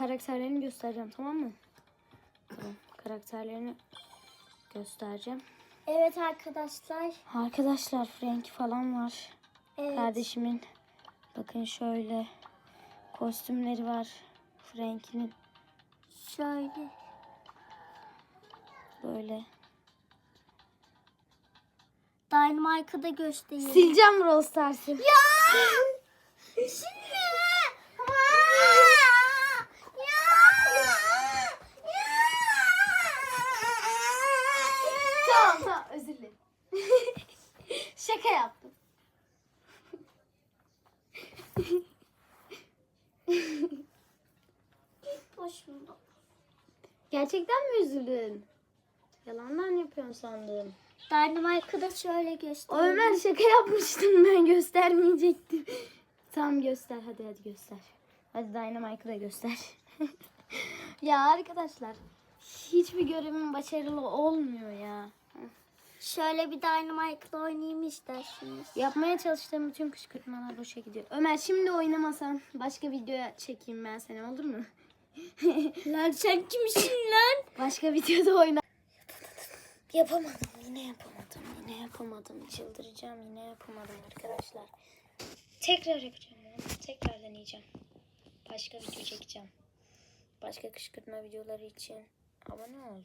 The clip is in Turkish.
karakterlerini göstereceğim tamam mı? Tamam. Karakterlerini göstereceğim. Evet arkadaşlar. Arkadaşlar Frank falan var. Evet. Kardeşimin bakın şöyle kostümleri var. Frank'in Şöyle. böyle. Dynamite'ı da göstereyim. Sileceğim Brawl Stars'ı. Ya! Şimdi mi? Tamam özür dilerim. Şaka yaptım. Boşunda. Gerçekten mi üzüldün? Yalandan yapıyorsun sandım. Dynamite'ı da şöyle göstereyim. Ömer şaka yapmıştım ben göstermeyecektim. tamam göster hadi hadi göster. Hadi Dynamite'ı da göster. ya arkadaşlar hiçbir görevim başarılı olmuyor ya. Şöyle bir Dynamite'la oynayayım isterseniz. Yapmaya çalıştığım bütün kışkırtmalar boşa gidiyor. Ömer şimdi oynamasan başka videoya çekeyim ben seni olur mu? Lan sen kimsin lan? Başka videoda oyna. Yapamadım yine yapamadım yine yapamadım çıldıracağım yine yapamadım arkadaşlar. Tekrar yapacağım bunu tekrar deneyeceğim. Başka video çekeceğim. Başka kışkırtma videoları için Vámonos.